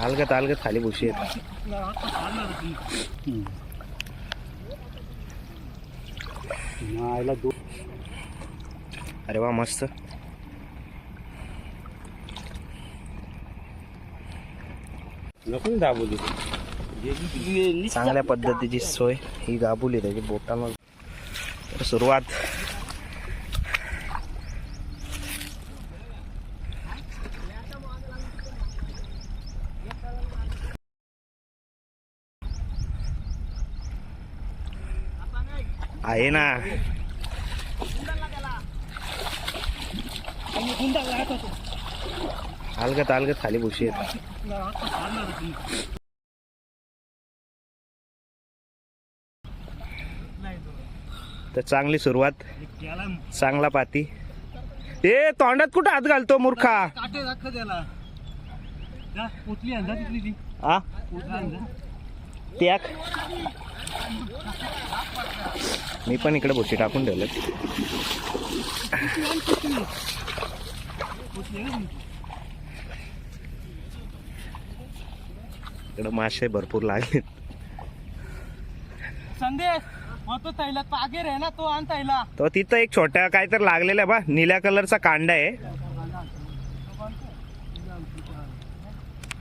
अलगत अलगत खाली भुशी दो अरे वा मस्त. नको ना दाबवली चांगल्या पद्धतीची सोय. ही गाबुली त्याची तर सुरुवात. आहे ना अलगत अलगत खाली भुशी आहेत तर चांगली सुरुवात. चांगला पाती. ए तोंडात कुठं हात घालतो मूर्खा? आ? त्याक. मी पण इकडे भुशी टाकून ठेवलं? इकडे मासे भरपूर लागले. संदेश मग तो तैला पागेर आहे ना तो आण तैला. तो तिथं एक छोट्या काय तर लागलेला आहे बा निळ्या कलरचा कांडा आहे.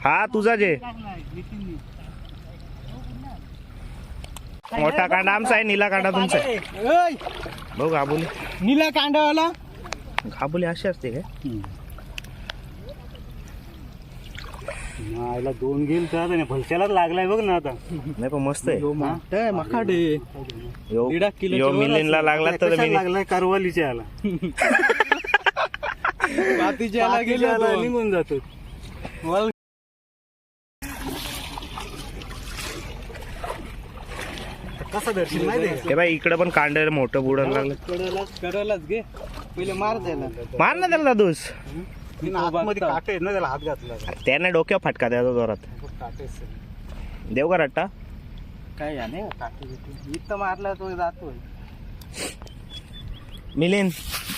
हा तुझा जे. मोठा कांडा आमचा आहे निळा कांडा तुमचा आहे. बघ गाबुली निला कांडावाला गाबुली अशी असते काय? आयला दोन गेल तर भलच्यालाच लागलाय बघ ना आता. नाही पण मस्त आहे. मखाडे. यो दीड किलोच्या यो वर. लागला तर कशाला लागलाय कारवालीच्या आला पातीच्या आला गेलो निघून जातो. कसा दर्शन माहिती आहे हे बाई इकडे पण कांड मोठं बुडण लागलं. कडेलाच घे पहिले मार द्यायला मार ना त्याला दादूस. आतमध्ये काटे आहेत ना त्याला हात घातला. त्याने डोक्यावर फटका द्यायचा जोरात. काटे देव का रट्टा? काय काटे इथं मारला तो जातोय. मिलिन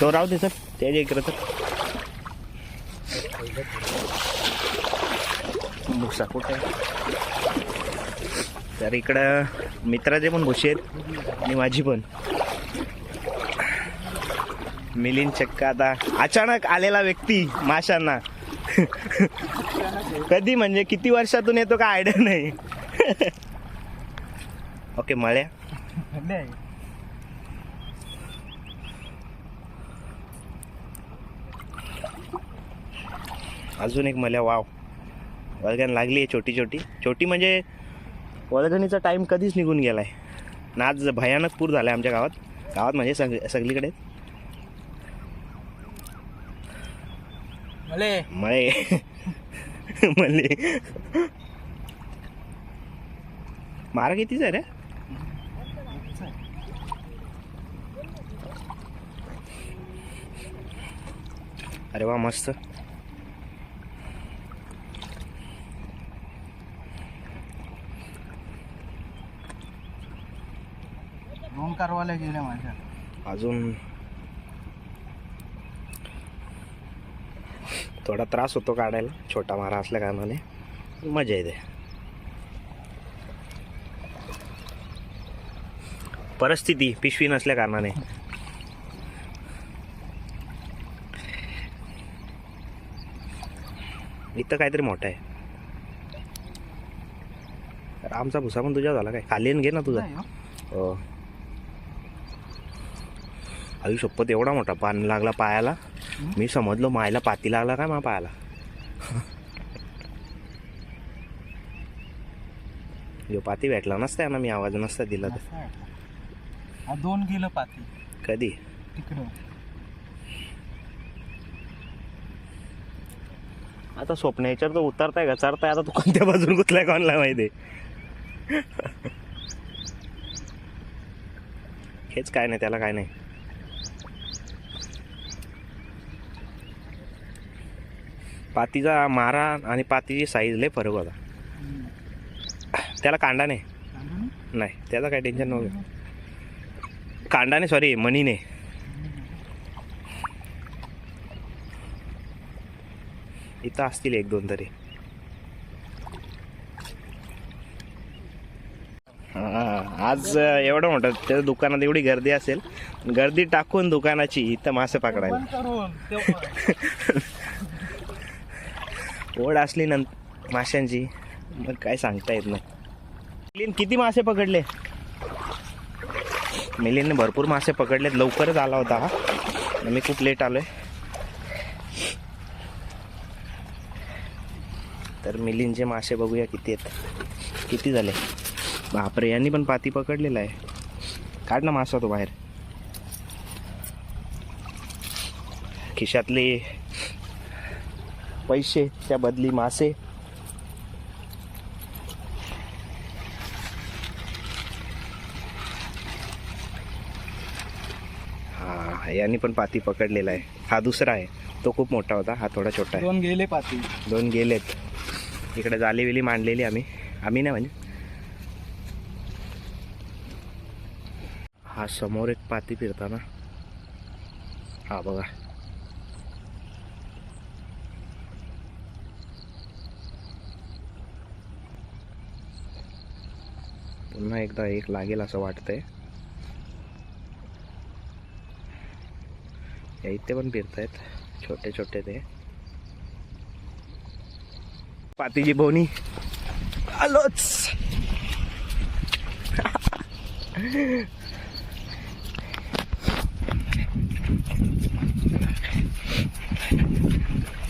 तो राहू दे सर. त्याच्या इकडे तर. मुसा कुठे आहे? तर इकडं मित्राचे पण घुशी आहेत. आणि माझी पण. मिलिंद चक्क आता अचानक आलेला व्यक्ती माशांना. कधी म्हणजे किती वर्षातून येतो का आयडिया नाही. ओके मळ्या. अजून एक मल्या वाव. वर्गान लागली आहे छोटी छोटी छोटी म्हणजे वळगणीचा टाईम कधीच निघून गेलाय. ना आज भयानक पूर झालाय आमच्या गावात. गावात म्हणजे सग सगळीकडे. मले. मळे. मले. मारा कितीच आहे रे? अरे वा मस्त दोन कारवाल्या गेल्या माझ्या. अजून थोडा त्रास होतो काढायला. छोटा मारा असल्या कारणाने. मजा येते. परिस्थिती पिशवी नसल्या कारणाने. इथं काहीतरी मोठं आहे. आमचा भुसा पण तुझ्या झाला काय? खाली येऊन घे ना तुझा. हो. आई शपथ एवढा मोठा पान लागला पायाला. मी समजलो मायला पाती लागला काय मा पायाला? यो पाती भेटला नसता ना मी आवाज नसता दिला तर. दोन गेलं पाती. कधी? तिकडं. आता स्वप्न याच्यावर तर उतरताय का? चढताय आता तू कोणत्या बाजून गुतलाय कोणला माहिती? हेच काय नाही त्याला काय नाही. पातीचा मारा आणि पातीची साईज लय फरक होता. त्याला कांडा नाही. नाही त्याचं काही टेन्शन नव्हतं. कांडाने सॉरी मनीने इथं असतील एक दोन तरी. हा, आज एवढं मोठं त्या दुकानात एवढी गर्दी असेल गर्दी टाकून दुकानाची इथं मासे पकडायला. ओढ असली नंतर माशांची मग काय सांगता येत नाही. मिलिन किती मासे पकडले? मिलिंदने भरपूर मासे पकडलेत लवकरच आला होता हा. आणि मी खूप लेट आलोय. तर मिलिनचे मासे बघूया किती आहेत. किती झाले? बापरे यांनी पण पाती पकडलेला आहे. काढ ना मासा तो बाहेर. खिशातली पैसे त्या बदली मासे. हा यांनी पण पाती पकडलेला आहे. हा दुसरा आहे. तो खूप मोठा होता. हा थोडा छोटा आहे. दोन गेले पाती. दोन गेलेत. इकडे जाली विली मांडलेली आम्ही. आम्ही नाही म्हणजे. हा समोर एक पाती फिरताना. हा बघा. पुन्हा एकदा एक लागेल असं वाटतंय. या इथे पण फिरतायत छोटे छोटे ते. पातीची बोनी आलोच.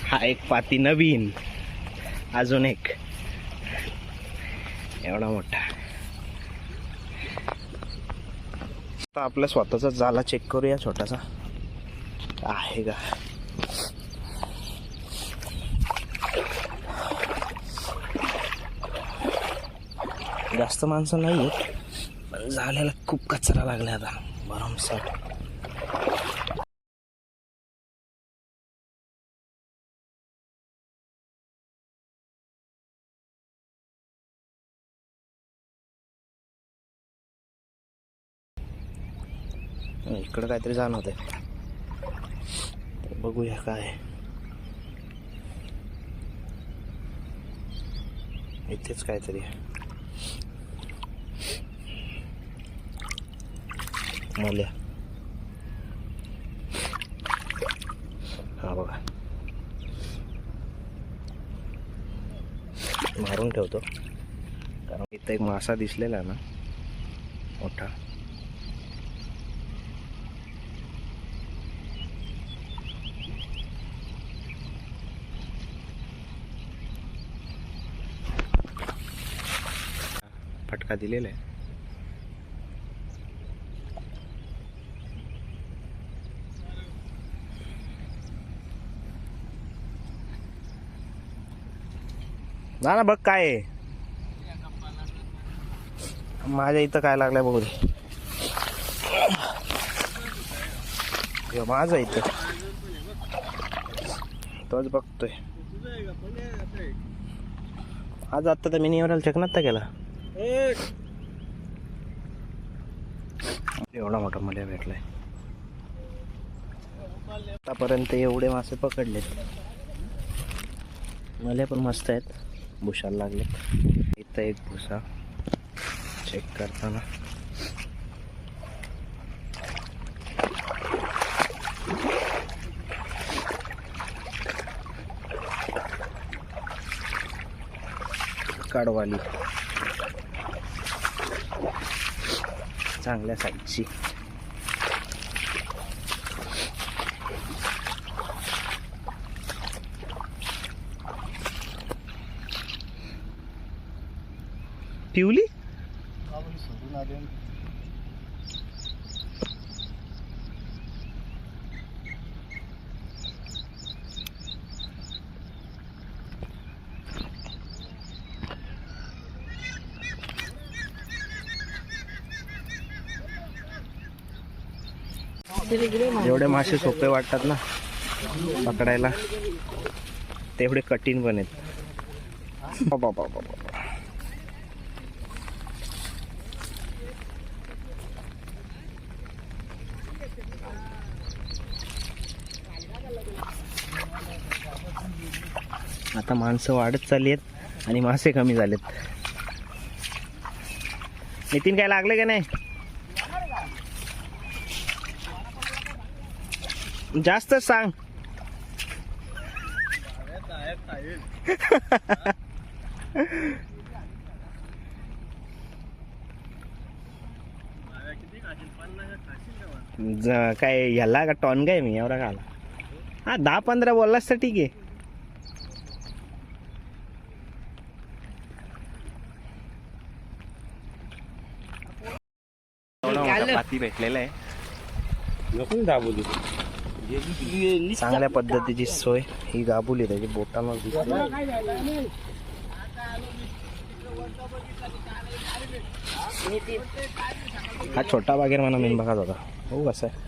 हा एक पाती नवीन अजून एक. एवढा मोठा. आता आपला स्वतःचा जाला चेक करूया छोटासा. आहे का? जास्त माणसं नाही आहेत पण झालेला खूप कचरा लागला आता. भरमसाठ. इकडं काहीतरी जाणवत आहे. बघूया काय. इथेच काहीतरी. मल्या हा बघा. मारून ठेवतो. कारण इथं एक मासा दिसलेला आहे ना. मोठा. फटका दिलेला आहे. ना ना बघ काय आहे. माझ्या इथं काय लागलंय बघू दे. माझं इथं. तोच बघतोय. आज आत्ता तर मिनीवरला चकनात तर केला. एवढा मोठा मल्या भेटलाय. आतापर्यंत एवढे मासे पकडले मल्या पण मस्त आहेत. भुशाला लागले इथं एक भुसा. चेक करताना. काढवाली चांगल्या साईजची पिवली जेवढे मासे सोपे वाटतात ना पकडायला तेवढे कठीण पण आहेत. बाबा बाबा बाबा आता माणसं वाढत चालली आहेत आणि मासे कमी झालेत. नितीन काय लागले का नाही? जास्त सांग. ज- काय ह्याला का टॉन काय मी? एवढा खाला हा दहा पंधरा बोललास तर ठीक आहे. एवढा मोठा पाती भेटलेला आहे. नको दाबू दे चांगल्या पद्धतीची सोय. ही गाबुली त्याची बोटांवर दिसली हा छोटा बागेर म्हणा मेन बघा होता. हो कसं आहे?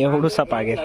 एवढूसा पागेर